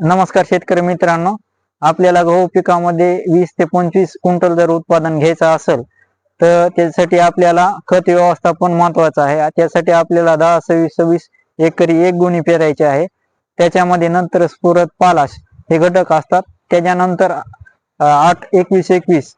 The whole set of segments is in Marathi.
नमस्कार शेतकरी मित्रांनो. आपल्याला गहू पिकामध्ये वीस ते पंचवीस क्विंटल जर उत्पादन घ्यायचं असेल तर त्यासाठी आपल्याला खत व्यवस्थापन महत्वाचं आहे. त्यासाठी आपल्याला दहा सव्वीस सव्वीस एकरी एक गुणी पेरायचे आहे. त्याच्यामध्ये नंतर स्फुरत पालाश हे घटक असतात. त्याच्यानंतर आठ एकवीस एकवीस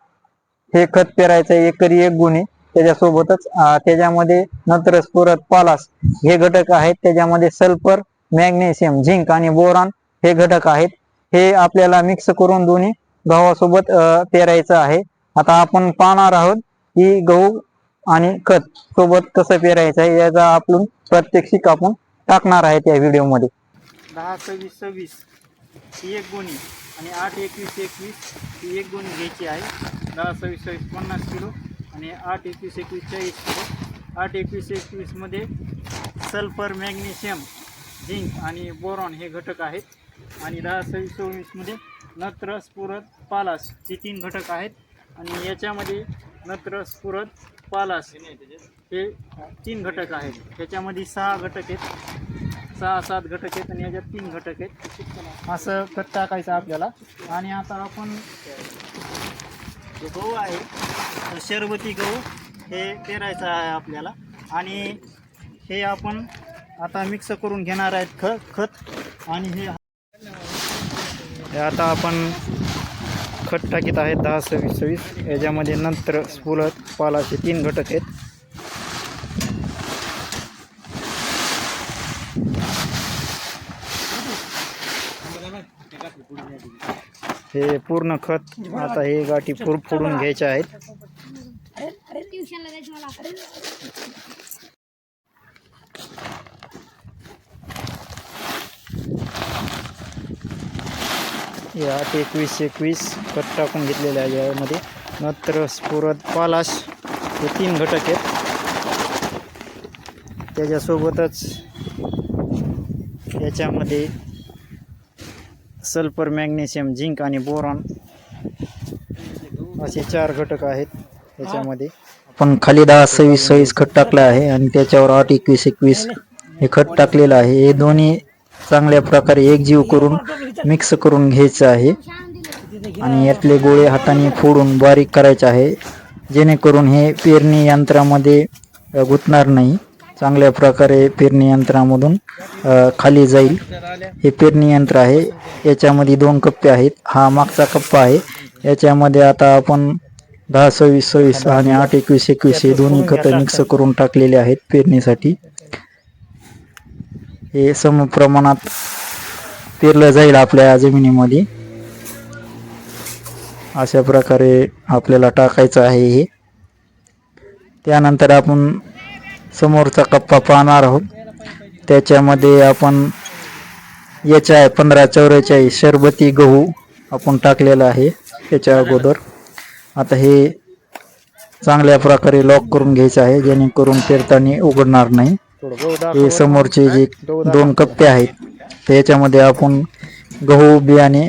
हे खत पेरायचं एकरी एक गुणी त्याच्यासोबतच. त्याच्यामध्ये नंतर स्फुरत पालास हे घटक आहेत. त्याच्यामध्ये सल्फर मॅग्नेशियम झिंक आणि बोरॉन हे घटक आहेत. हे आपल्याला मिक्स करून दोन्ही गव्हासोबत पेरायचं आहे. आता आपण पाहणार आहोत की गहू आणि खत सोबत कसं पेरायचं आहे याचा आपण प्रात्यक्षिक आपण टाकणार आहे त्या व्हिडिओमध्ये. दहा सव्वीस सव्वीस ही एक गोणी आणि आठ एकवीस एकवीस ही एक गोणी घ्यायची आहे. दहा सव्वीस सव्वीस पन्नास किलो आणि आठ एकवीस एकवीस चाळीस किलो. आठ एकवीस एकवीसमध्ये सल्फर मॅग्नेशियम झिंक आणि बोरॉन हे घटक आहेत. आणि दहा सव्वीस चोवीसमध्ये नत्र स्फुरत पालास हे तीन घटक आहेत. आणि याच्यामध्ये नत्र स्फुरत पालास हे तीन घटक आहेत. याच्यामध्ये सहा घटक आहेत. सहा सात घटक आहेत आणि याच्यात तीन घटक आहेत. असं खत टाकायचं आपल्याला. आणि आता आपण जो गहू आहे शरबती गहू हे पेरायचं आहे आपल्याला. आणि हे आपण आता मिक्स करून घेणार आहेत ख खत. आणि हे हे आता आपण खत टाकीत आहे दहा सव्वीस सव्वीस. याच्यामध्ये नंतर स्फुलत पालाचे तीन घटक आहेत. हे पूर्ण खत आता हे गाठी फुर फोडून घ्यायचे आहेत. ट्युशनला हे आठ एकवीस एकवीस खत टाकून घेतलेले आहे यामध्ये. नत्र स्फुरत पालाश हे तीन घटक आहेत. त्याच्यासोबतच याच्यामध्ये सल्फर मॅग्नेशियम झिंक आणि बोरॉन असे चार घटक आहेत याच्यामध्ये. आपण खाली दहा सव्वीस सव्वीस खत टाकलं आहे आणि त्याच्यावर आठ एकवीस एकवीस हे खत टाकलेलं आहे. हे दोन्ही चांगल्या प्रकारे एकजीव करून मिक्स करून घ्यायचं आहे. आणि यातले गोळे हाताने फोडून बारीक करायचे आहे. जेणेकरून हे पेरणी यंत्रामध्ये गुंतणार नाही. चांगल्या प्रकारे पेरणी यंत्रामधून खाली जाईल. हे पेरणी यंत्र आहे. याच्यामध्ये दोन कप्पे आहेत. हा मागचा कप्पा आहे. याच्यामध्ये आता आपण दहा सव्वीस सव्वीस आणि आठ एकवीस एकवीस हे दोन्ही खतं मिक्स करून टाकलेले आहेत पेरणीसाठी. हे सम प्रमाणात पेरलं जाईल आपल्या जमिनीमध्ये. अशा प्रकारे आपल्याला टाकायचं आहे हे. त्यानंतर आपण समोरचा कप्पा पाहणार आहोत. त्याच्यामध्ये आपण याच्या आहे पंधरा चौऱ्याचाळीस शरबती गहू आपण टाकलेला आहे त्याच्या अगोदर. आता हे चांगल्या प्रकारे लॉक करून घ्यायचं आहे जेणेकरून पेरताना उघडणार नाही. हे समोरचे जे दोन कप्पे आहेत त्याच्यामध्ये आपण गहू बियाणे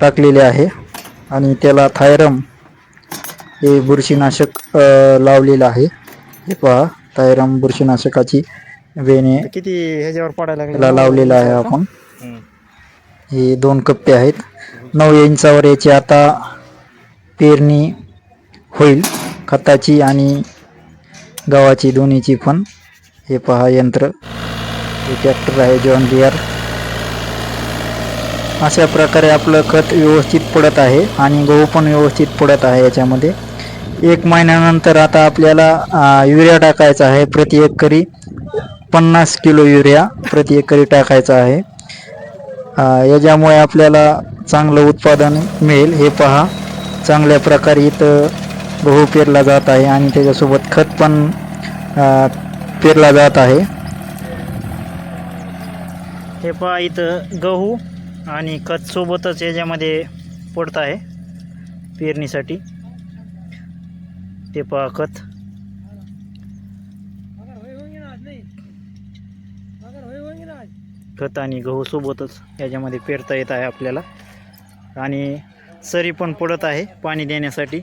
टाकलेले आहे. आणि त्याला थायरम हे बुरशीनाशक लावलेलं आहे. हे पहा थायरम बुरशीनाशकाची बेणे किती ह्याच्यावर पडायला लावलेलं आहे आपण. हे दोन कप्पे आहेत. नऊ इंचावर याची आता पेरणी होईल. खताची आणि गव्हाची दोन्हीची पण. हे पहा यंत्र. हे ट्रॅक्टर आहे जॉन डिअर अशा प्रकारे आपलं खत व्यवस्थित पडत आहे आणि गहू पण व्यवस्थित पडत आहे याच्यामध्ये. एक महिन्यानंतर आता आपल्याला युरिया टाकायचा आहे प्रति एकरी पन्नास किलो युरिया प्रति एकरी टाकायचा आहे. याच्यामुळे आपल्याला चांगलं उत्पादन मिळेल. हे पहा चांगल्या प्रकारे इथं गहू पेरला जात आहे आणि त्याच्यासोबत खत पण पेरला जात आहे. हे पहा इथं गहू आणि खत सोबतच याच्यामध्ये पडत आहे पेरणीसाठी. ते पहा खत. खत आणि गहू सोबतच याच्यामध्ये पेरता येत आहे आपल्याला. आणि सरी पण पडत आहे पाणी देण्यासाठी.